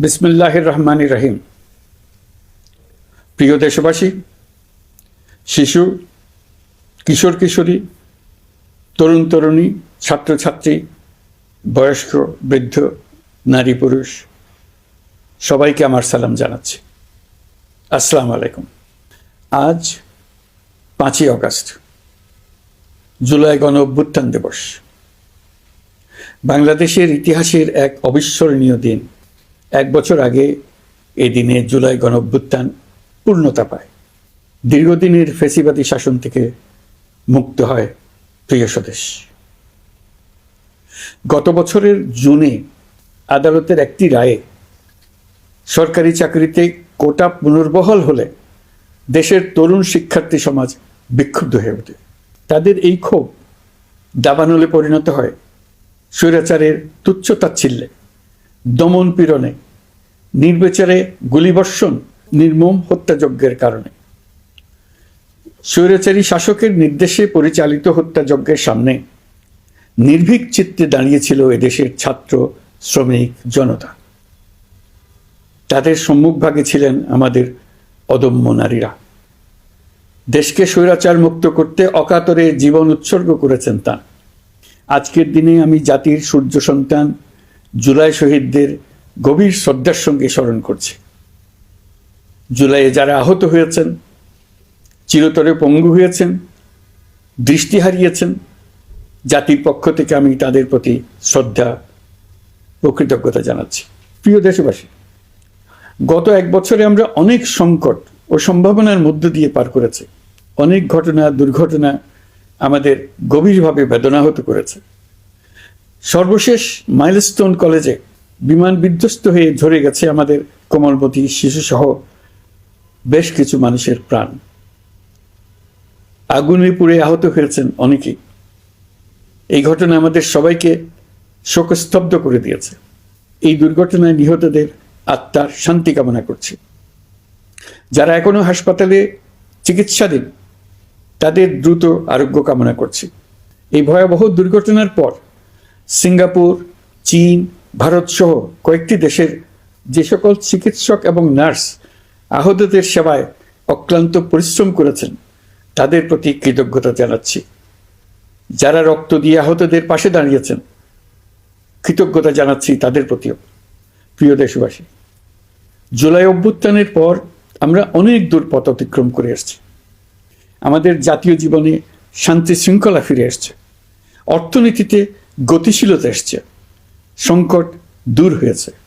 বিসমিল্লাহ রহমান রহিম প্রিয় দেশবাসী, শিশু, কিশোর, কিশোরী, তরুণ, তরুণী, ছাত্রছাত্রী, বয়স্ক, বৃদ্ধ, নারী, পুরুষ, সবাইকে আমার সালাম জানাচ্ছি। আসসালামু আলাইকুম। আজ পাঁচই আগস্ট জুলাই গণ অভ্যুত্থান দিবস। বাংলাদেশের ইতিহাসের এক অবিস্মরণীয় দিন। এক বছর আগে এই দিনে জুলাই গণ অভ্যুত্থান পূর্ণতা পায়। দীর্ঘদিনের ফেসিবাদী শাসন থেকে মুক্ত হয় প্রিয় স্বদেশ। গত বছরের জুনে আদালতের একটি রায়ে সরকারি চাকরিতে কোটা পুনর্বহল হলে দেশের তরুণ শিক্ষার্থী সমাজ বিক্ষুব্ধ হয়ে ওঠে। তাদের এই ক্ষোভ দাবানলে পরিণত হয়। স্বৈরাচারের তুচ্ছ তাচ্ছিল্যে। দমন পীড়নে, নির্বিচারে গুলিবর্ষণ, নির্মম হত্যাযজ্ঞের কারণে। স্বৈরাচারী শাসকের নির্দেশে পরিচালিত হত্যাযজ্ঞের সামনে নির্ভীক চিত্তে দাঁড়িয়েছিল এদেশের ছাত্র, শ্রমিক, জনতা। তাদের সম্মুখভাগে ছিলেন আমাদের অদম্য নারীরা। দেশকে স্বৈরাচার মুক্ত করতে অকাতরে জীবন উৎসর্গ করেছেন তা আজকের দিনে আমি জাতির সূর্য সন্তান জুলাই শহীদদের গভীর শ্রদ্ধার সঙ্গে স্মরণ করছে। জুলাইয়ে যারা আহত হয়েছেন, চিরতরে পঙ্গু হয়েছেন, দৃষ্টি হারিয়েছেন, জাতির পক্ষ থেকে আমি তাদের প্রতি শ্রদ্ধা ও কৃতজ্ঞতা জানাচ্ছি। প্রিয় দেশবাসী, গত এক বছরে আমরা অনেক সংকট ও সম্ভাবনার মধ্য দিয়ে পার করেছি। অনেক ঘটনা, দুর্ঘটনা আমাদের গভীরভাবে বেদনাহত করেছে। সর্বশেষ মাইলস্টোন কলেজে বিমান বিধ্বস্ত হয়ে ঝরে গেছে আমাদের কোমলবতী শিশুসহ বেশ কিছু মানুষের প্রাণ। আগুনে পুড়ে আহত হয়েছেন অনেকেই। এই ঘটনা আমাদের সবাইকে শোকস্তব্ধ করে দিয়েছে। এই দুর্ঘটনায় নিহতদের আত্মার শান্তি কামনা করছি। যারা এখনও হাসপাতালে চিকিৎসাধীন, তাদের দ্রুত আরোগ্য কামনা করছি। এই ভয়াবহ দুর্ঘটনার পর সিঙ্গাপুর, চীন, ভারত সহ কয়েকটি দেশের যে সকল চিকিৎসক এবং নার্স আহতদের সেবায় অক্লান্ত পরিশ্রম করেছেন, তাদের প্রতি কৃতজ্ঞতা জানাচ্ছি। যারা রক্ত দিয়ে আহতদের পাশে দাঁড়িয়েছেন, কৃতজ্ঞতা জানাচ্ছি তাদের প্রতিও। প্রিয় দেশবাসী, জুলাই অভ্যুত্থানের পর আমরা অনেক দূর পথ অতিক্রম করে এসেছি। আমাদের জাতীয় জীবনে শান্তি শৃঙ্খলা ফিরে এসছে। অর্থনীতিতে গতিশীলতা এসছে। সংকট দূর হয়েছে।